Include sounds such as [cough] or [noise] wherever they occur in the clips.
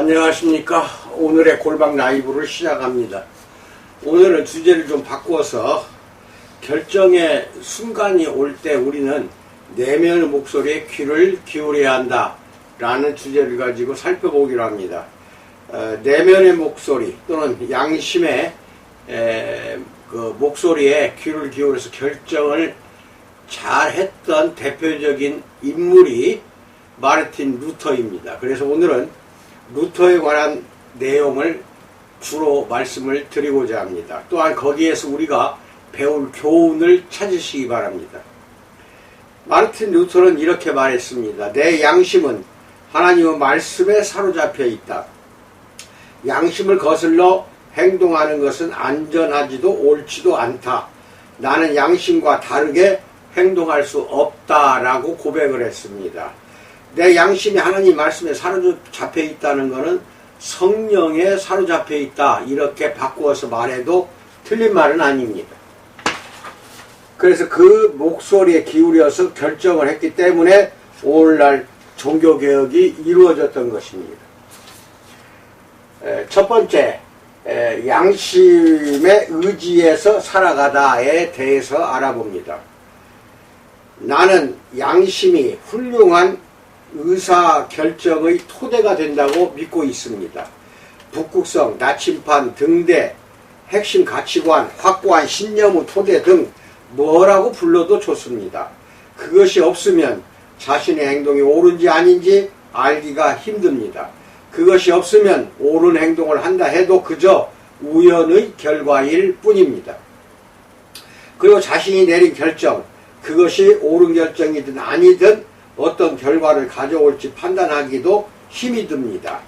안녕하십니까. 오늘의 골방 라이브를 시작합니다. 오늘은 주제를 좀 바꾸어서 결정의 순간이 올 때 우리는 내면의 목소리에 귀를 기울여야 한다. 라는 주제를 가지고 살펴보기로 합니다. 어, 내면의 목소리 또는 양심의 에, 그 목소리에 귀를 기울여서 결정을 잘 했던 대표적인 인물이 마르틴 루터입니다. 그래서 오늘은 루터에 관한 내용을 주로 말씀을 드리고자 합니다. 또한 거기에서 우리가 배울 교훈을 찾으시기 바랍니다. 마르틴 루터는 이렇게 말했습니다. 내 양심은 하나님의 말씀에 사로잡혀 있다. 양심을 거슬러 행동하는 것은 안전하지도 옳지도 않다. 나는 양심과 다르게 행동할 수 없다라고 고백을 했습니다. 내 양심이 하나님 말씀에 사로잡혀 있다는 것은 성령에 사로잡혀 있다. 이렇게 바꾸어서 말해도 틀린 말은 아닙니다. 그래서 그 목소리에 기울여서 결정을 했기 때문에 오늘날 종교개혁이 이루어졌던 것입니다. 첫 번째, 양심의 의지에서 살아가다에 대해서 알아봅니다. 나는 양심이 훌륭한 의사 결정의 토대가 된다고 믿고 있습니다. 북극성, 나침판, 등대, 핵심 가치관, 확고한 신념의 토대 등 뭐라고 불러도 좋습니다. 그것이 없으면 자신의 행동이 옳은지 아닌지 알기가 힘듭니다. 그것이 없으면 옳은 행동을 한다 해도 그저 우연의 결과일 뿐입니다. 그리고 자신이 내린 결정, 그것이 옳은 결정이든 아니든 어떤 결과를 가져올지 판단하기도 힘이 듭니다.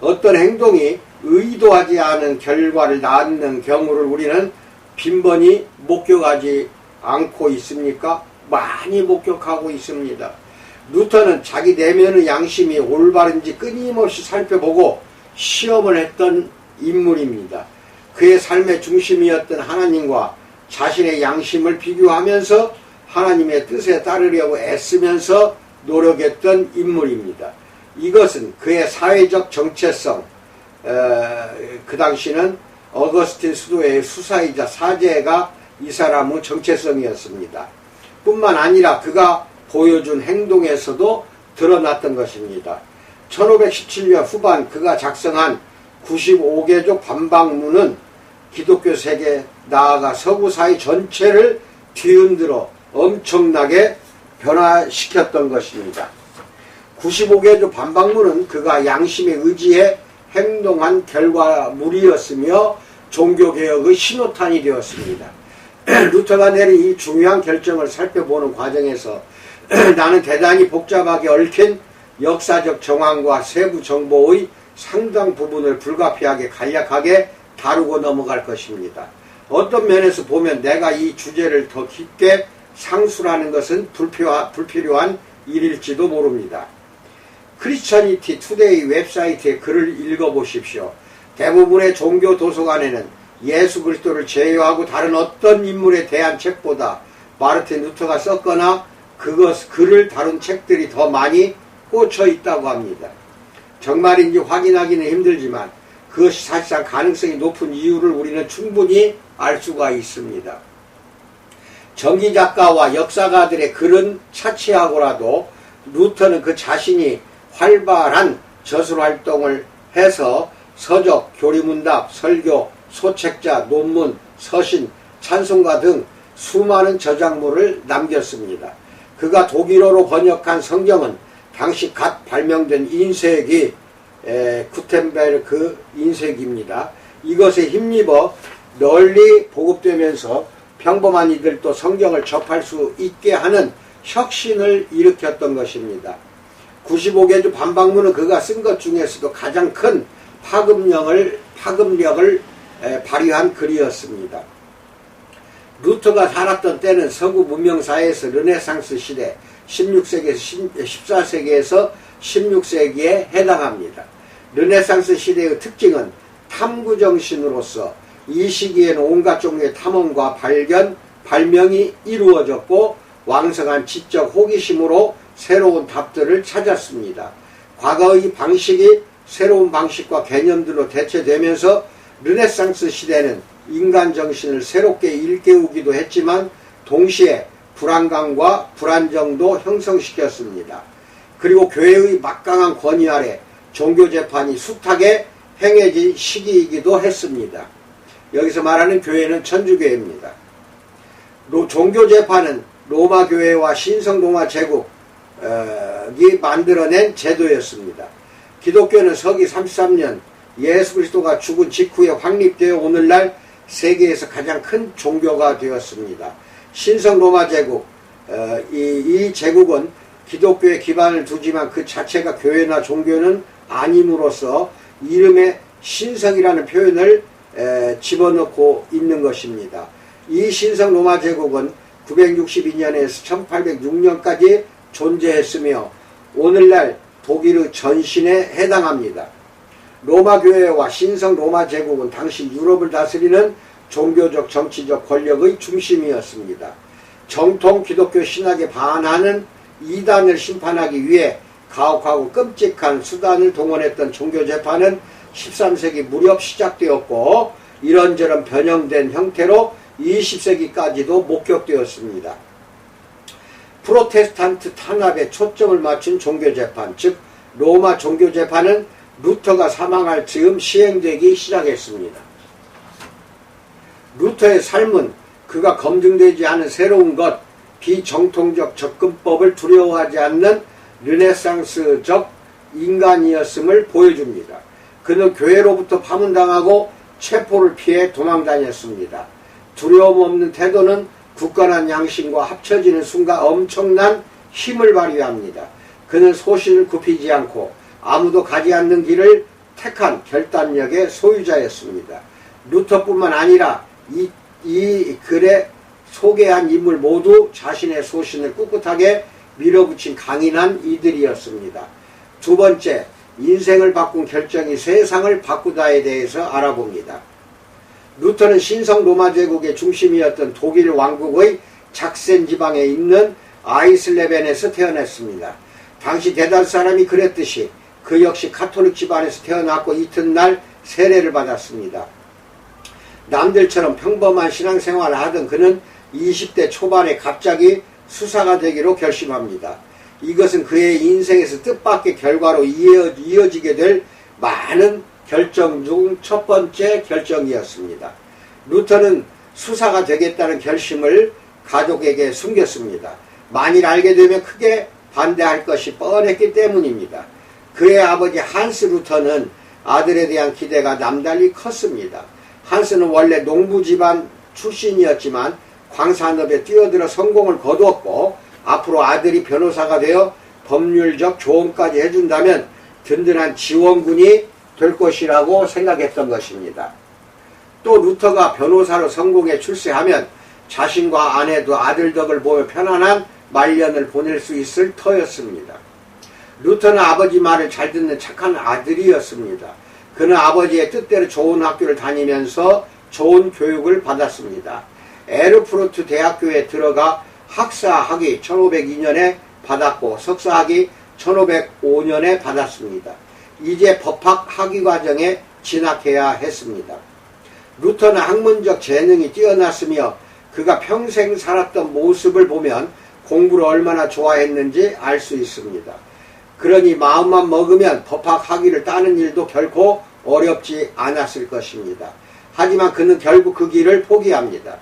어떤 행동이 의도하지 않은 결과를 낳는 경우를 우리는 빈번히 목격하지 않고 있습니까? 많이 목격하고 있습니다. 루터는 자기 내면의 양심이 올바른지 끊임없이 살펴보고 시험을 했던 인물입니다. 그의 삶의 중심이었던 하나님과 자신의 양심을 비교하면서 하나님의 뜻에 따르려고 애쓰면서 노력했던 인물입니다. 이것은 그의 사회적 정체성, 어, 그 당시는 어거스틴 수도의 수사이자 사제가 이 사람의 정체성이었습니다. 뿐만 아니라 그가 보여준 행동에서도 드러났던 것입니다. 1517년 후반 그가 작성한 95개조 반박문은 기독교 세계 나아가 서구 사회 전체를 뒤흔들어 엄청나게 변화시켰던 것입니다. 95개조 반박문은 그가 양심의 의지에 행동한 결과물이었으며 종교개혁의 신호탄이 되었습니다. [clears throat] 루터가 내린 이 중요한 결정을 살펴보는 과정에서 [clears throat] 나는 대단히 복잡하게 얽힌 역사적 정황과 세부 정보의 상당 부분을 불가피하게 간략하게 다루고 넘어갈 것입니다. 어떤 면에서 보면 내가 이 주제를 더 깊게 상수라는 것은 불필요한 일일지도 모릅니다. 크리스천이티 투데이 웹사이트의 글을 읽어보십시오. 대부분의 종교 도서관에는 예수 그리스도를 제외하고 다른 어떤 인물에 대한 책보다 마르틴 루터가 썼거나 그것 글을 다룬 책들이 더 많이 꽂혀 있다고 합니다. 정말인지 확인하기는 힘들지만 그것이 사실상 가능성이 높은 이유를 우리는 충분히 알 수가 있습니다. 전기 작가와 역사가들의 글은 차치하고라도 루터는 그 자신이 활발한 저술 활동을 해서 서적, 교리문답, 설교, 소책자, 논문, 서신, 찬송가 등 수많은 저작물을 남겼습니다. 그가 독일어로 번역한 성경은 당시 갓 발명된 인쇄기 구텐베르크 인쇄기입니다. 이것에 힘입어 널리 보급되면서 평범한 이들도 성경을 접할 수 있게 하는 혁신을 일으켰던 것입니다. 95개주 반박문은 그가 쓴 것 중에서도 가장 큰 파급력을, 파급력을 발휘한 글이었습니다. 루터가 살았던 때는 서구 문명사회에서 르네상스 시대 16세기에서 14세기에서 16세기에 해당합니다. 르네상스 시대의 특징은 탐구정신으로서 이 시기에는 온갖 종류의 탐험과 발견, 발명이 이루어졌고 왕성한 지적 호기심으로 새로운 답들을 찾았습니다. 과거의 방식이 새로운 방식과 개념들로 대체되면서 르네상스 시대는 인간 정신을 새롭게 일깨우기도 했지만 동시에 불안감과 불안정도 형성시켰습니다. 그리고 교회의 막강한 권위 아래 종교 재판이 숱하게 행해진 시기이기도 했습니다. 여기서 말하는 교회는 천주교회입니다. 종교 재판은 로마 교회와 신성 로마 제국이 만들어낸 제도였습니다. 기독교는 서기 33년 예수 그리스도가 죽은 직후에 확립되어 오늘날 세계에서 가장 큰 종교가 되었습니다. 신성 로마 제국 이, 이 제국은 기독교에 기반을 두지만 그 자체가 교회나 종교는 아님으로써 이름에 신성이라는 표현을 에, 집어넣고 있는 것입니다. 이 신성 로마 제국은 962년에서 1806년까지 존재했으며 오늘날 독일의 전신에 해당합니다. 로마 교회와 신성 로마 제국은 당시 유럽을 다스리는 종교적 정치적 권력의 중심이었습니다. 정통 기독교 신학에 반하는 이단을 심판하기 위해 가혹하고 끔찍한 수단을 동원했던 종교 재판은 13세기 무렵 시작되었고 이런저런 변형된 형태로 20세기까지도 목격되었습니다. 프로테스탄트 탄압에 초점을 맞춘 종교재판, 즉 로마 종교재판은 루터가 사망할 즈음 시행되기 시작했습니다. 루터의 삶은 그가 검증되지 않은 새로운 것, 비정통적 접근법을 두려워하지 않는 르네상스적 인간이었음을 보여줍니다. 그는 교회로부터 파문당하고 체포를 피해 도망다녔습니다. 두려움 없는 태도는 굳건한 양심과 합쳐지는 순간 엄청난 힘을 발휘합니다. 그는 소신을 굽히지 않고 아무도 가지 않는 길을 택한 결단력의 소유자였습니다. 루터뿐만 아니라 이, 이 글에 소개한 인물 모두 자신의 소신을 꿋꿋하게 밀어붙인 강인한 이들이었습니다. 두 번째, 인생을 바꾼 결정이 세상을 바꾸다에 대해서 알아봅니다. 루터는 신성 로마 제국의 중심이었던 독일 왕국의 작센 지방에 있는 아이슬레벤에서 태어났습니다. 당시 대다수 사람이 그랬듯이 그 역시 카톨릭 집안에서 태어났고 이튿날 세례를 받았습니다. 남들처럼 평범한 신앙생활을 하던 그는 20대 초반에 갑자기 수사가 되기로 결심합니다. 이것은 그의 인생에서 뜻밖의 결과로 이어, 지게될 많은 결정 중 첫 번째 결정이었습니다. 루터는 수사가 되겠다는 결심을 가족에게 숨겼습니다. 만일 알게 되면 크게 반대할 것이 뻔했기 때문입니다. 그의 아버지 한스 루터는 아들에 대한 기대가 남달리 컸습니다. 한스는 원래 농부 집안 출신이었지만 광산업에 뛰어들어 성공을 거두었고 앞으로 아들이 변호사가 되어 법률적 조언까지 해준다면 든든한 지원군이 될 것이라고 생각했던 것입니다. 또 루터가 변호사로 성공해 출세하면 자신과 아내도 아들 덕을 보며 편안한 말년을 보낼 수 있을 터였습니다. 루터는 아버지 말을 잘 듣는 착한 아들이었습니다. 그는 아버지의 뜻대로 좋은 학교를 다니면서 좋은 교육을 받았습니다. 에르프루트 대학교에 들어가 학사학위 1502년에 받았고 석사학위 1505년에 받았습니다. 이제 법학 학위 과정에 진학해야 했습니다. 루터는 학문적 재능이 뛰어났으며 그가 평생 살았던 모습을 보면 공부를 얼마나 좋아했는지 알 수 있습니다. 그러니 마음만 먹으면 법학 학위를 따는 일도 결코 어렵지 않았을 것입니다. 하지만 그는 결국 그 길을 포기합니다.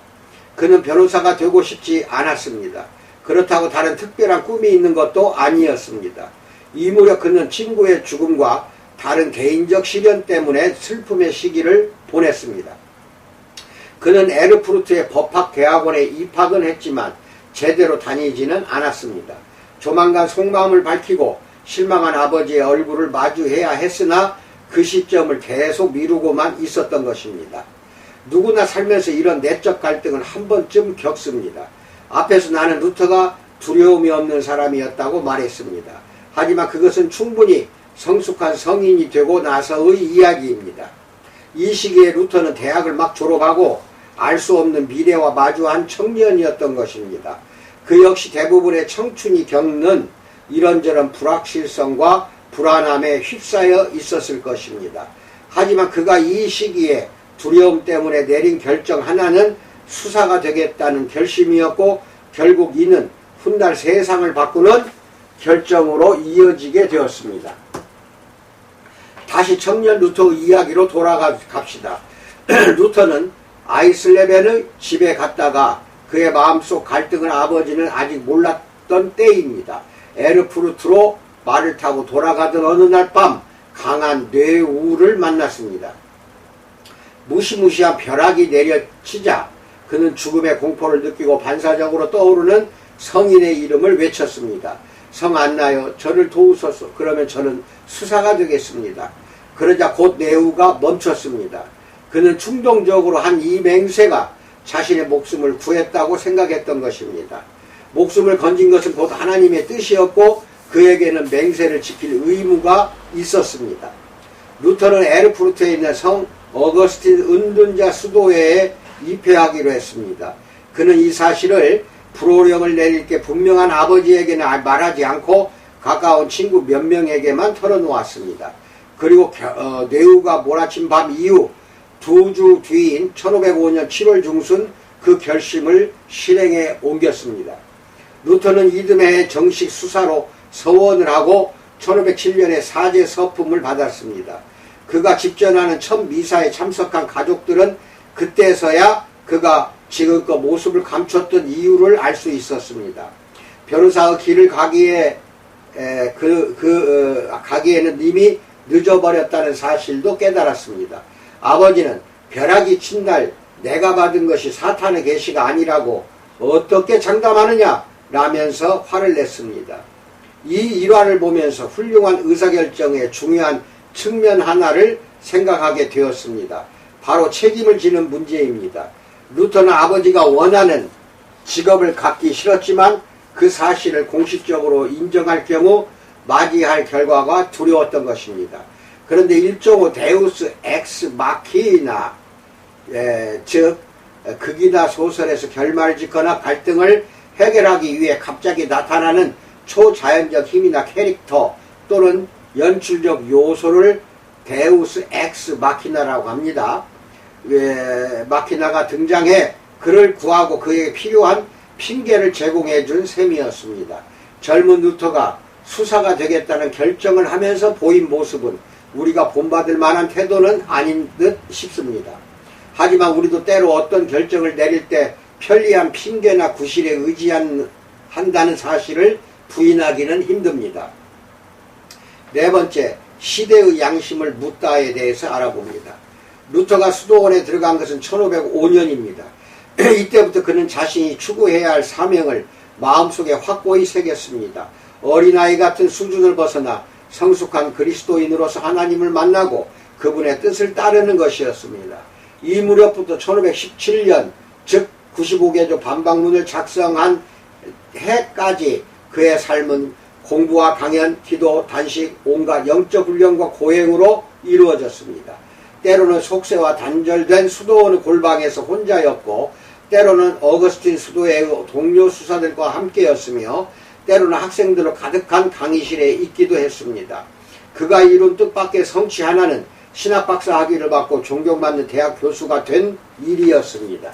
그는 변호사가 되고 싶지 않았습니다. 그렇다고 다른 특별한 꿈이 있는 것도 아니었습니다. 이 무렵 그는 친구의 죽음과 다른 개인적 시련 때문에 슬픔의 시기를 보냈습니다. 그는 에르푸르트의 법학대학원에 입학은 했지만 제대로 다니지는 않았습니다. 조만간 속마음을 밝히고 실망한 아버지의 얼굴을 마주해야 했으나 그 시점을 계속 미루고만 있었던 것입니다. 누구나 살면서 이런 내적 갈등을 한 번쯤 겪습니다. 앞에서 나는 루터가 두려움이 없는 사람이었다고 말했습니다. 하지만 그것은 충분히 성숙한 성인이 되고 나서의 이야기입니다. 이 시기에 루터는 대학을 막 졸업하고 알 수 없는 미래와 마주한 청년이었던 것입니다. 그 역시 대부분의 청춘이 겪는 이런저런 불확실성과 불안함에 휩싸여 있었을 것입니다. 하지만 그가 이 시기에 두려움 때문에 내린 결정 하나는 수사가 되겠다는 결심이었고 결국 이는 훗날 세상을 바꾸는 결정으로 이어지게 되었습니다. 다시 청년 루터 이야기로 돌아가 갑시다. [clears throat] 루터는 아이슬레벤의 집에 갔다가 그의 마음속 갈등을 아버지는 아직 몰랐던 때입니다. 에르푸르트로 말을 타고 돌아가던 어느 날 밤 강한 뇌우를 만났습니다. 무시무시한 벼락이 내려치자 그는 죽음의 공포를 느끼고 반사적으로 떠오르는 성인의 이름을 외쳤습니다. 성 안나요 저를 도우소서 그러면 저는 수사가 되겠습니다. 그러자 곧 내우가 멈췄습니다. 그는 충동적으로 한 이 맹세가 자신의 목숨을 구했다고 생각했던 것입니다. 목숨을 건진 것은 곧 하나님의 뜻이었고 그에게는 맹세를 지킬 의무가 있었습니다. 루터는 에르푸르트에 있는 성 어거스틴 은둔자 수도회에 입회하기로 했습니다. 그는 이 사실을 불호령을 내릴 게 분명한 아버지에게는 말하지 않고 가까운 친구 몇 명에게만 털어놓았습니다. 그리고 어, 뇌우가 몰아친 밤 이후 두 주 뒤인 1505년 7월 중순 그 결심을 실행에 옮겼습니다. 루터는 이듬해 정식 수사로 서원을 하고 1507년에 사제 서품을 받았습니다. 그가 집전하는 첫 미사에 참석한 가족들은 그때서야 그가 지금껏 모습을 감췄던 이유를 알 수 있었습니다. 변호사의 길을 가기에 에, 그, 그 어, 가기에는 이미 늦어버렸다는 사실도 깨달았습니다. 아버지는 벼락이 친 날 내가 받은 것이 사탄의 계시가 아니라고 어떻게 장담하느냐 라면서 화를 냈습니다. 이 일화를 보면서 훌륭한 의사결정의 중요한 측면 하나를 생각하게 되었습니다. 바로 책임을 지는 문제입니다. 루터는 아버지가 원하는 직업을 갖기 싫었지만 그 사실을 공식적으로 인정할 경우 맞이할 결과가 두려웠던 것입니다. 그런데 일종의 데우스 엑스 마키나 에, 즉 극이나 소설에서 결말을 짓거나 갈등을 해결하기 위해 갑자기 나타나는 초자연적 힘이나 캐릭터 또는 연출적 요소를 데우스 엑스 마키나라고 합니다. 예, 마키나가 등장해 그를 구하고 그에게 필요한 핑계를 제공해 준 셈이었습니다. 젊은 루터가 수사가 되겠다는 결정을 하면서 보인 모습은 우리가 본받을 만한 태도는 아닌 듯 싶습니다. 하지만 우리도 때로 어떤 결정을 내릴 때 편리한 핑계나 구실에 의지한다는 사실을 부인하기는 힘듭니다. 네 번째, 시대의 양심을 묻다에 대해서 알아봅니다. 루터가 수도원에 들어간 것은 1505년입니다. [clears throat] 이때부터 그는 자신이 추구해야 할 사명을 마음속에 확고히 새겼습니다. 어린아이 같은 수준을 벗어나 성숙한 그리스도인으로서 하나님을 만나고 그분의 뜻을 따르는 것이었습니다. 이 무렵부터 1517년 즉 95개조 반박문을 작성한 해까지 그의 삶은 공부와 강연, 기도, 단식, 온갖 영적 훈련과 고행으로 이루어졌습니다. 때로는 속세와 단절된 수도원의 골방에서 혼자였고 때로는 어거스틴 수도의 동료 수사들과 함께였으며 때로는 학생들로 가득한 강의실에 있기도 했습니다. 그가 이룬 뜻밖의 성취 하나는 신학박사 학위를 받고 존경받는 대학 교수가 된 일이었습니다.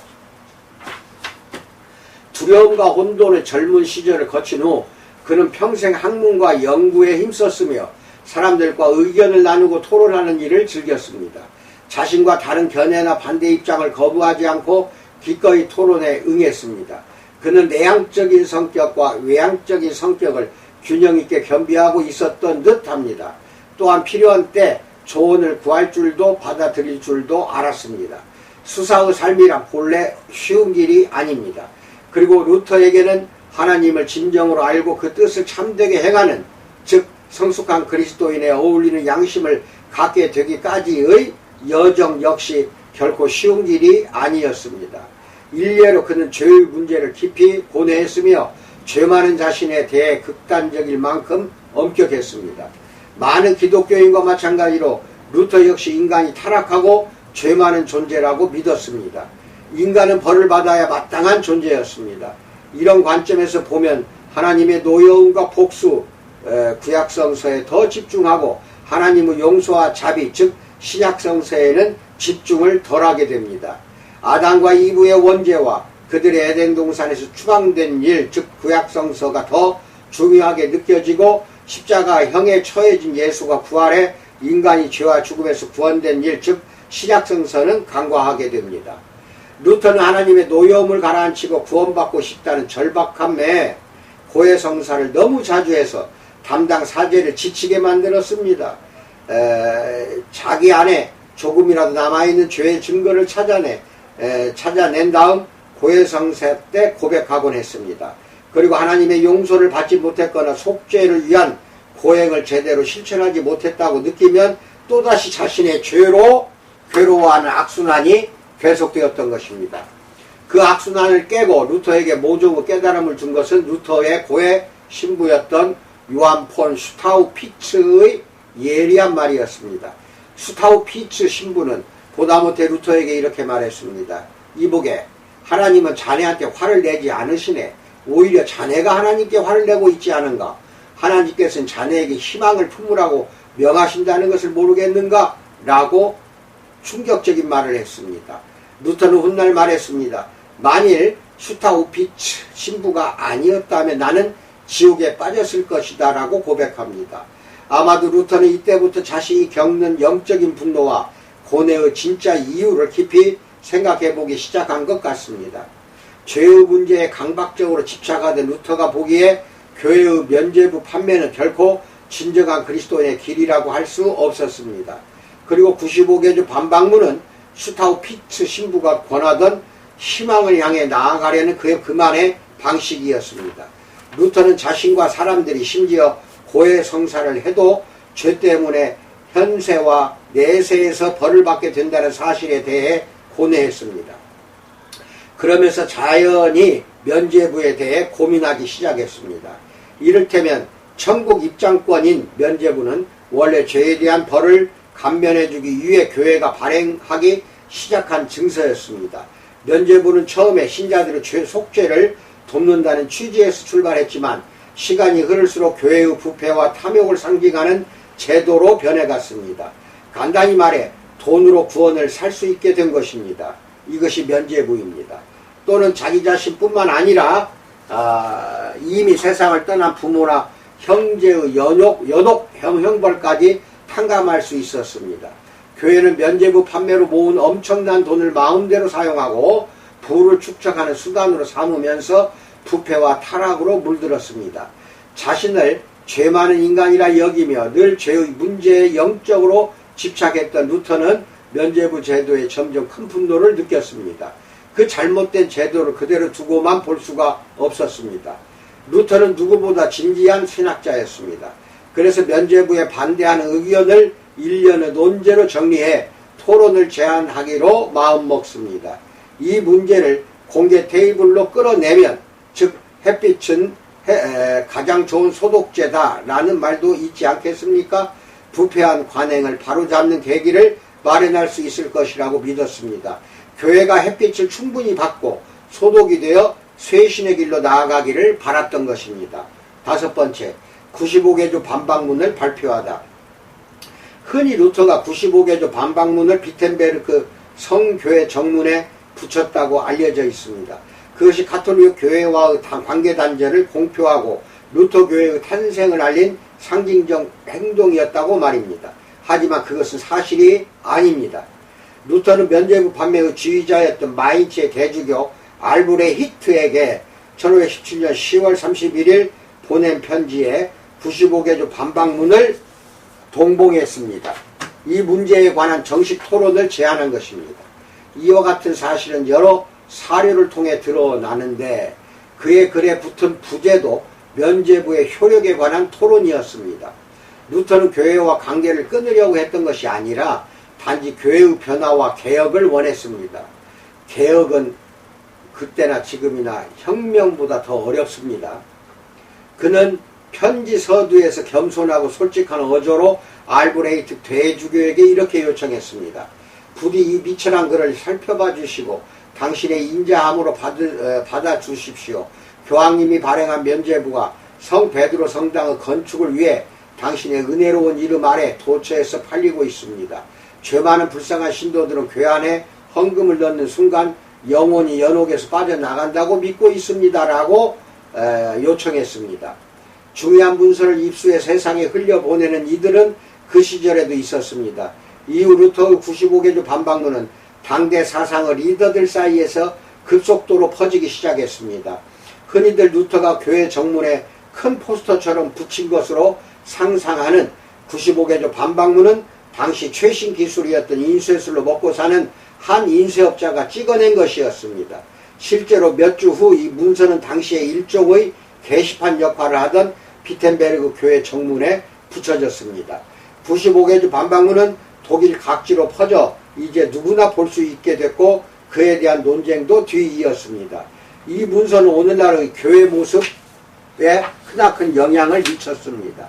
두려움과 혼돈의 젊은 시절을 거친 후 그는 평생 학문과 연구에 힘썼으며 사람들과 의견을 나누고 토론하는 일을 즐겼습니다. 자신과 다른 견해나 반대 입장을 거부하지 않고 기꺼이 토론에 응했습니다. 그는 내향적인 성격과 외향적인 성격을 균형 있게 겸비하고 있었던 듯 합니다. 또한 필요한 때 조언을 구할 줄도 받아들일 줄도 알았습니다. 수사의 삶이란 본래 쉬운 길이 아닙니다. 그리고 루터에게는 하나님을 진정으로 알고 그 뜻을 참되게 행하는 즉 성숙한 그리스도인에 어울리는 양심을 갖게 되기까지의 여정 역시 결코 쉬운 길이 아니었습니다. 일례로 그는 죄의 문제를 깊이 고뇌했으며 죄 많은 자신에 대해 극단적일 만큼 엄격했습니다. 많은 기독교인과 마찬가지로 루터 역시 인간이 타락하고 죄 많은 존재라고 믿었습니다. 인간은 벌을 받아야 마땅한 존재였습니다. 이런 관점에서 보면 하나님의 노여움과 복수 에, 구약성서에 더 집중하고 하나님의 용서와 자비 즉 신약성서에는 집중을 덜하게 됩니다. 아담과 이브의 원죄와 그들의 에덴 동산에서 추방된 일, 즉 구약성서가 더 중요하게 느껴지고 십자가형에 처해진 예수가 부활해 인간이 죄와 죽음에서 구원된 일, 즉 신약성서는 간과하게 됩니다. 루터는 하나님의 노여움을 가라앉히고 구원받고 싶다는 절박함에 고해성사를 너무 자주 해서 담당 사제를 지치게 만들었습니다. 에, 자기 안에 조금이라도 남아있는 죄의 증거를 찾아내 에, 찾아낸 다음 고해성사 때 고백하곤 했습니다. 그리고 하나님의 용서를 받지 못했거나 속죄를 위한 고행을 제대로 실천하지 못했다고 느끼면 또다시 자신의 죄로 괴로워하는 악순환이 계속되었던 것입니다. 그 악순환을 깨고 루터에게 모종의 깨달음을 준 것은 루터의 고해 신부였던 요한 폰 슈타우피츠의 예리한 말이었습니다. 슈타우피츠 신부는 보다못해 루터에게 이렇게 말했습니다. 이보게 하나님은 자네한테 화를 내지 않으시네. 오히려 자네가 하나님께 화를 내고 있지 않은가? 하나님께서는 자네에게 희망을 품으라고 명하신다는 것을 모르겠는가? 라고 충격적인 말을 했습니다. 루터는 훗날 말했습니다. 만일 슈타우피츠 신부가 아니었다면 나는 지옥에 빠졌을 것이다 라고 고백합니다. 아마도 루터는 이때부터 자신이 겪는 영적인 분노와 고뇌의 진짜 이유를 깊이 생각해 보기 시작한 것 같습니다. 죄의 문제에 강박적으로 집착하던 루터가 보기에 교회의 면죄부 판매는 결코 진정한 그리스도인의 길이라고 할 수 없었습니다. 그리고 95개조 반박문은 슈타우피츠 신부가 권하던 희망을 향해 나아가려는 그의 그만의 방식이었습니다. 루터는 자신과 사람들이 심지어 고해 성사를 해도 죄 때문에 현세와 내세에서 벌을 받게 된다는 사실에 대해 고뇌했습니다. 그러면서 자연히 면죄부에 대해 고민하기 시작했습니다. 이를테면 천국 입장권인 면죄부는 원래 죄에 대한 벌을 감면해주기 위해 교회가 발행하기 시작한 증서였습니다. 면죄부는 처음에 신자들의 죄 속죄를 돕는다는 취지에서 출발했지만 시간이 흐를수록 교회의 부패와 탐욕을 상징하는 제도로 변해갔습니다. 간단히 말해 돈으로 구원을 살 수 있게 된 것입니다. 이것이 면죄부입니다. 또는 자기 자신뿐만 아니라 아, 이미 세상을 떠난 부모나 형제의 연옥, 연옥 형, 형벌까지 탕감할 수 있었습니다. 교회는 면죄부 판매로 모은 엄청난 돈을 마음대로 사용하고 부를 축적하는 수단으로 삼으면서 부패와 타락으로 물들었습니다. 자신을 죄 많은 인간이라 여기며 늘 죄의 문제에 영적으로 집착했던 루터는 면죄부 제도에 점점 큰 분노를 느꼈습니다. 그 잘못된 제도를 그대로 두고만 볼 수가 없었습니다. 루터는 누구보다 진지한 신학자였습니다. 그래서 면죄부에 반대하는 의견을 일련의 논제로 정리해 토론을 제안하기로 마음먹습니다. 이 문제를 공개 테이블로 끌어내면 즉 햇빛은 해, 가장 좋은 소독제다라는 말도 있지 않겠습니까? 부패한 관행을 바로잡는 계기를 마련할 수 있을 것이라고 믿었습니다. 교회가 햇빛을 충분히 받고 소독이 되어 쇄신의 길로 나아가기를 바랐던 것입니다. 다섯 번째, 95개조 반박문을 발표하다. 흔히 루터가 95개조 반박문을 비텐베르크 성교회 정문에 붙였다고 알려져 있습니다. 그것이 가톨릭 교회와의 관계 단절을 공표하고 루터 교회의 탄생을 알린 상징적 행동이었다고 말입니다. 하지만 그것은 사실이 아닙니다. 루터는 면죄부 판매의 지휘자였던 마인츠의 대주교 알브레 히트에게 1517년 10월 31일 보낸 편지에 95개조 반박문을 동봉했습니다. 이 문제에 관한 정식 토론을 제안한 것입니다. 이와 같은 사실은 여러 사료를 통해 드러나는데 그의 글에 붙은 부제도 면죄부의 효력에 관한 토론이었습니다. 루터는 교회와 관계를 끊으려고 했던 것이 아니라 단지 교회의 변화와 개혁을 원했습니다. 개혁은 그때나 지금이나 혁명보다 더 어렵습니다. 그는 편지 서두에서 겸손하고 솔직한 어조로 알브레이트 대주교에게 이렇게 요청했습니다. 부디 이 미천한 글을 살펴봐 주시고 당신의 인자함으로 받을, 어, 받아 주십시오. 교황님이 발행한 면죄부가 성 베드로 성당의 건축을 위해 당신의 은혜로운 이름 아래 도처에서 팔리고 있습니다. 죄 많은 불쌍한 신도들은 교회 안에 헌금을 넣는 순간 영혼이 연옥에서 빠져나간다고 믿고 있습니다라고 에, 요청했습니다. 중요한 문서를 입수해 세상에 흘려보내는 이들은 그 시절에도 있었습니다. 이후 루터의 95개조 반박문은 당대 사상의 리더들 사이에서 급속도로 퍼지기 시작했습니다. 흔히들 루터가 교회 정문에 큰 포스터처럼 붙인 것으로 상상하는 95개조 반박문은 당시 최신 기술이었던 인쇄술로 먹고 사는 한 인쇄업자가 찍어낸 것이었습니다. 실제로 몇 주 후 이 문서는 당시의 일종의 게시판 역할을 하던 비텐베르그 교회 정문에 붙여졌습니다. 95개조 반박문은 독일 각지로 퍼져 이제 누구나 볼 수 있게 됐고 그에 대한 논쟁도 뒤이었습니다. 이 문서는 오늘날의 교회 모습에 크나큰 영향을 미쳤습니다.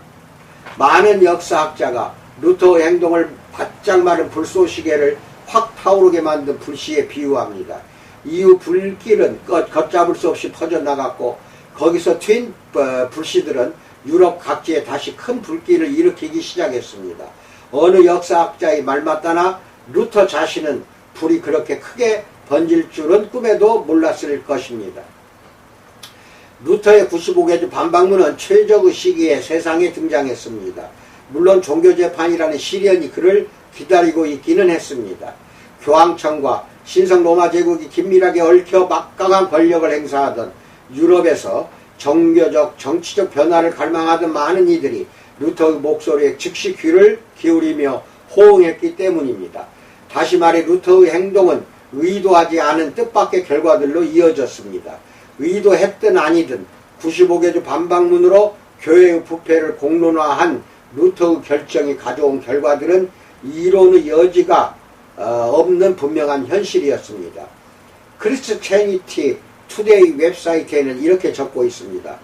많은 역사학자가 루터의 행동을 바짝 마른 불쏘시개를 확 타오르게 만든 불씨에 비유합니다. 이후 불길은 걷잡을 수 없이 퍼져나갔고 거기서 튄 어, 불씨들은 유럽 각지에 다시 큰 불길을 일으키기 시작했습니다. 어느 역사학자의 말 맞다나 루터 자신은 불이 그렇게 크게 번질 줄은 꿈에도 몰랐을 것입니다. 루터의 95개조 반박문은 최적의 시기에 세상에 등장했습니다. 물론 종교재판이라는 시련이 그를 기다리고 있기는 했습니다. 교황청과 신성 로마 제국이 긴밀하게 얽혀 막강한 권력을 행사하던 유럽에서 종교적, 정치적 변화를 갈망하던 많은 이들이 루터의 목소리에 즉시 귀를 기울이며 호응했기 때문입니다. 다시 말해 루터의 행동은 의도하지 않은 뜻밖의 결과들로 이어졌습니다. 의도했든 아니든 95개조 반박문으로 교회의 부패를 공론화한 루터의 결정이 가져온 결과들은 이론의 여지가 어, 없는 분명한 현실이었습니다. 크리스 체니티 투데이 웹사이트에는 이렇게 적고 있습니다.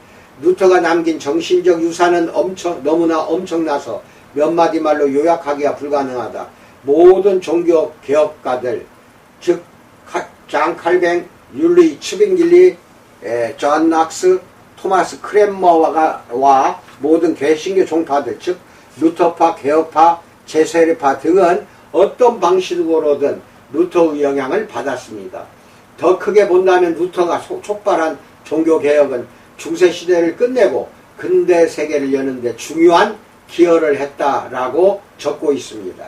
루터가 남긴 정신적 유산은 엄청 너무나 엄청나서 몇 마디 말로 요약하기가 불가능하다. 모든 종교 개혁가들 즉 장 칼뱅, 율리 츠빙길리, 존 낙스, 토마스 크렘머와 모든 개신교 종파들 즉 루터파, 개혁파, 제세례파 등은 어떤 방식으로든 루터의 영향을 받았습니다. 더 크게 본다면 루터가 촉발한 종교개혁은 중세시대를 끝내고 근대 세계를 여는데 중요한 기여를 했다라고 적고 있습니다.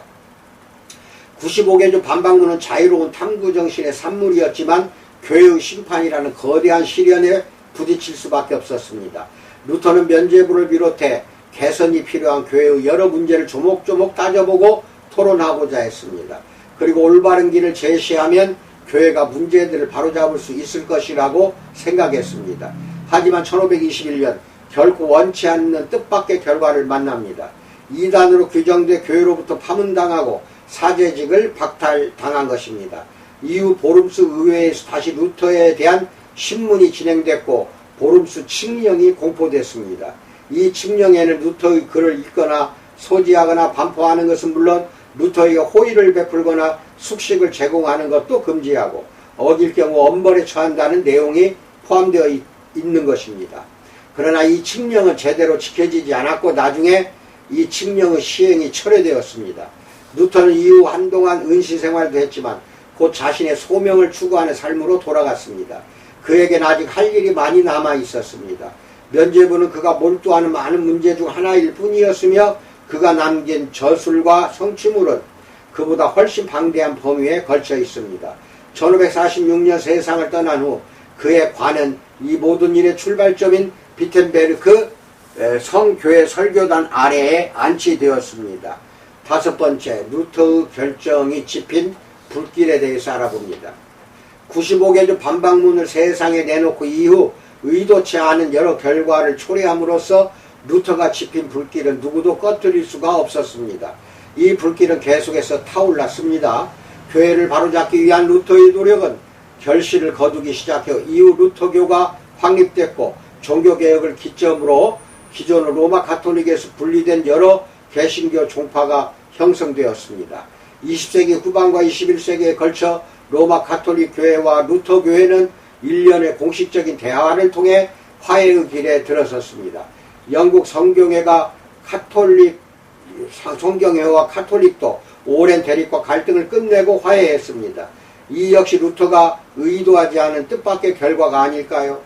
95개조 반박문은 자유로운 탐구정신의 산물이었지만 교회의 심판이라는 거대한 시련에 부딪힐 수밖에 없었습니다. 루터는 면죄부를 비롯해 개선이 필요한 교회의 여러 문제를 조목조목 따져보고 토론하고자 했습니다. 그리고 올바른 길을 제시하면 교회가 문제들을 바로잡을 수 있을 것이라고 생각했습니다. 하지만 1521년 결코 원치 않는 뜻밖의 결과를 만납니다. 이단으로 규정돼 교회로부터 파문당하고 사제직을 박탈당한 것입니다. 이후 보름수 의회에서 다시 루터에 대한 신문이 진행됐고 보름수 칙령이 공포됐습니다. 이 칙령에는 루터의 글을 읽거나 소지하거나 반포하는 것은 물론 루터에게 호의를 베풀거나 숙식을 제공하는 것도 금지하고 어길 경우 엄벌에 처한다는 내용이 포함되어 있, 는 것입니다. 그러나 이 칙령은 제대로 지켜지지 않았고 나중에 이 칙령의 시행이 철회되었습니다. 루터는 이후 한동안 은시 생활도 했지만 곧 자신의 소명을 추구하는 삶으로 돌아갔습니다. 그에겐 아직 할 일이 많이 남아 있었습니다. 면죄부는 그가 몰두하는 많은 문제 중 하나일 뿐이었으며 그가 남긴 저술과 성취물은 그보다 훨씬 방대한 범위에 걸쳐 있습니다. 1546년 세상을 떠난 후 그의 관은 이 모든 일의 출발점인 비텐베르크 성교회 설교단 아래에 안치되었습니다. 다섯 번째, 루터의 결정이 집힌 불길에 대해서 알아봅니다. 95개조 반박문을 세상에 내놓고 이후 의도치 않은 여러 결과를 초래함으로써 루터가 집힌 불길은 누구도 꺼뜨릴 수가 없었습니다. 이 불길은 계속해서 타올랐습니다. 교회를 바로잡기 위한 루터의 노력은 결실을 거두기 시작해 이후 루터교가 확립됐고 종교개혁을 기점으로 기존 로마 가톨릭에서 분리된 여러 개신교 종파가 형성되었습니다. 20세기 후반과 21세기에 걸쳐 로마 가톨릭 교회와 루터 교회는 일련의 공식적인 대화를 통해 화해의 길에 들어섰습니다. 영국 성경회가 카톨릭 성경회와 카톨릭도 오랜 대립과 갈등을 끝내고 화해했습니다. 이 역시 루터가 의도하지 않은 뜻밖의 결과가 아닐까요?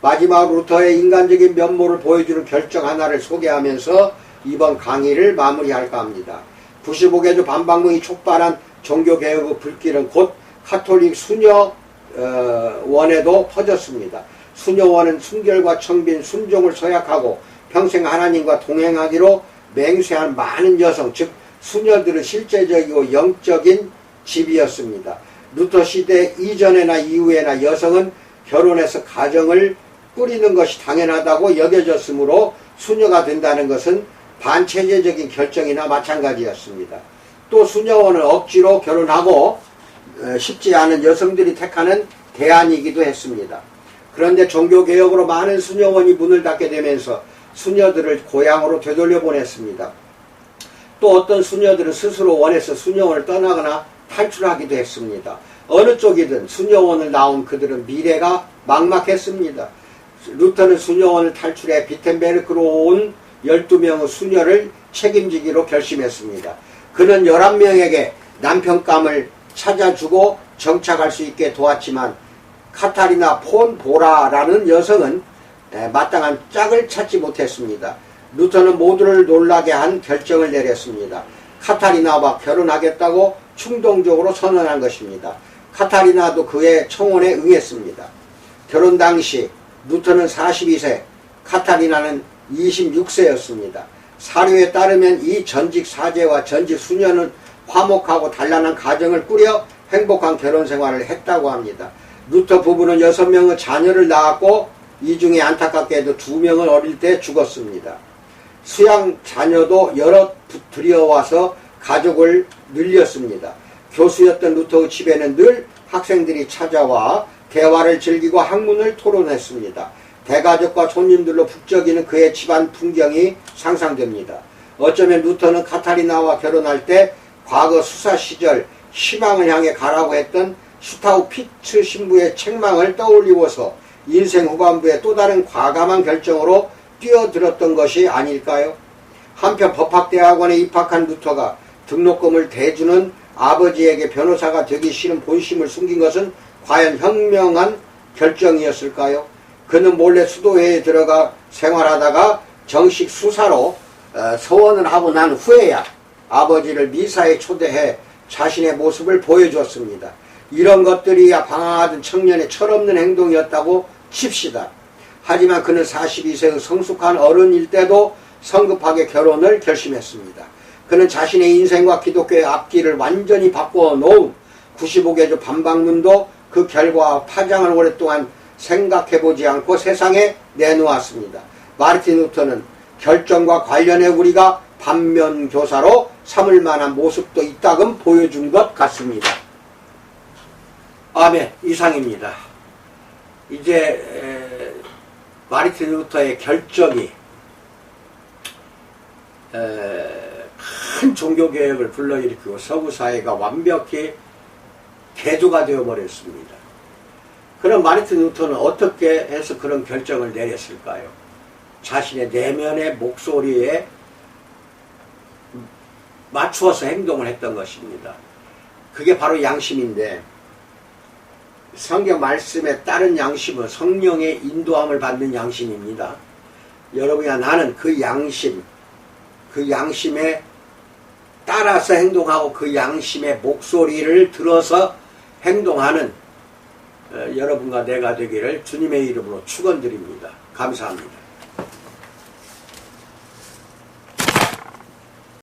마지막 루터의 인간적인 면모를 보여주는 결정 하나를 소개하면서 이번 강의를 마무리할까 합니다. 95개조 반방문이 촉발한 종교개혁의 불길은 곧 카톨릭 수녀 어, 원에도 퍼졌습니다. 수녀원은 순결과 청빈, 순종을 서약하고 평생 하나님과 동행하기로 맹세한 많은 여성, 즉 수녀들은 실제적이고 영적인 집이었습니다. 루터 시대 이전에나 이후에나 여성은 결혼해서 가정을 꾸리는 것이 당연하다고 여겨졌으므로 수녀가 된다는 것은 반체제적인 결정이나 마찬가지였습니다. 또 수녀원을 억지로 결혼하고 어, 쉽지 않은 여성들이 택하는 대안이기도 했습니다. 그런데 종교개혁으로 많은 수녀원이 문을 닫게 되면서 수녀들을 고향으로 되돌려 보냈습니다. 또 어떤 수녀들은 스스로 원해서 수녀원을 떠나거나 탈출하기도 했습니다. 어느 쪽이든 수녀원을 나온 그들은 미래가 막막했습니다. 루터는 수녀원을 탈출해 비텐베르크로 온 12명의 수녀를 책임지기로 결심했습니다. 그는 11명에게 남편감을 찾아주고 정착할 수 있게 도왔지만 카타리나 폰 보라라는 여성은 마땅한 짝을 찾지 못했습니다. 루터는 모두를 놀라게 한 결정을 내렸습니다. 카타리나와 결혼하겠다고 충동적으로 선언한 것입니다. 카타리나도 그의 청혼에 응했습니다. 결혼 당시 루터는 42세, 카타리나는 26세였습니다. 사료에 따르면 이 전직 사제와 전직 수녀는 화목하고 단란한 가정을 꾸려 행복한 결혼 생활을 했다고 합니다. 루터 부부는 6명의 자녀를 낳았고 이 중에 안타깝게도 2명은 어릴 때 죽었습니다. 수양 자녀도 여러 들여와서 가족을 늘렸습니다. 교수였던 루터의 집에는 늘 학생들이 찾아와 대화를 즐기고 학문을 토론했습니다. 대가족과 손님들로 북적이는 그의 집안 풍경이 상상됩니다. 어쩌면 루터는 카타리나와 결혼할 때 과거 수사 시절 희망을 향해 가라고 했던 슈타우 피츠 신부의 책망을 떠올리고서 인생 후반부에 또 다른 과감한 결정으로 뛰어들었던 것이 아닐까요? 한편 법학대학원에 입학한 루터가 등록금을 대주는 아버지에게 변호사가 되기 싫은 본심을 숨긴 것은 과연 현명한 결정이었을까요? 그는 몰래 수도회에 들어가 생활하다가 정식 수사로 어, 서원을 하고 난 후에야 아버지를 미사에 초대해 자신의 모습을 보여주었습니다. 이런 것들이야 방황하던 청년의 철없는 행동이었다고 칩시다. 하지만 그는 42세의 성숙한 어른일 때도 성급하게 결혼을 결심했습니다. 그는 자신의 인생과 기독교의 앞길을 완전히 바꾸어 놓은 95개조 반박문도 그 결과와 파장을 오랫동안 생각해보지 않고 세상에 내놓았습니다. 마르틴 루터는 결정과 관련해 우리가 반면 교사로 삼을 만한 모습도 있다금 보여준 것 같습니다. 아멘 이상입니다. 이제 마르틴 루터의 결정이 큰 종교개혁을 불러일으키고 서구사회가 완벽히 개조가 되어버렸습니다. 그럼 마르틴 루터는 어떻게 해서 그런 결정을 내렸을까요? 자신의 내면의 목소리에 맞추어서 행동을 했던 것입니다. 그게 바로 양심인데 성경 말씀에 따른 양심은 성령의 인도함을 받는 양심입니다. 여러분이나 나는 그 양심, 그 양심에 따라서 행동하고 그 양심의 목소리를 들어서 행동하는 어, 여러분과 내가 되기를 주님의 이름으로 축원드립니다. 감사합니다.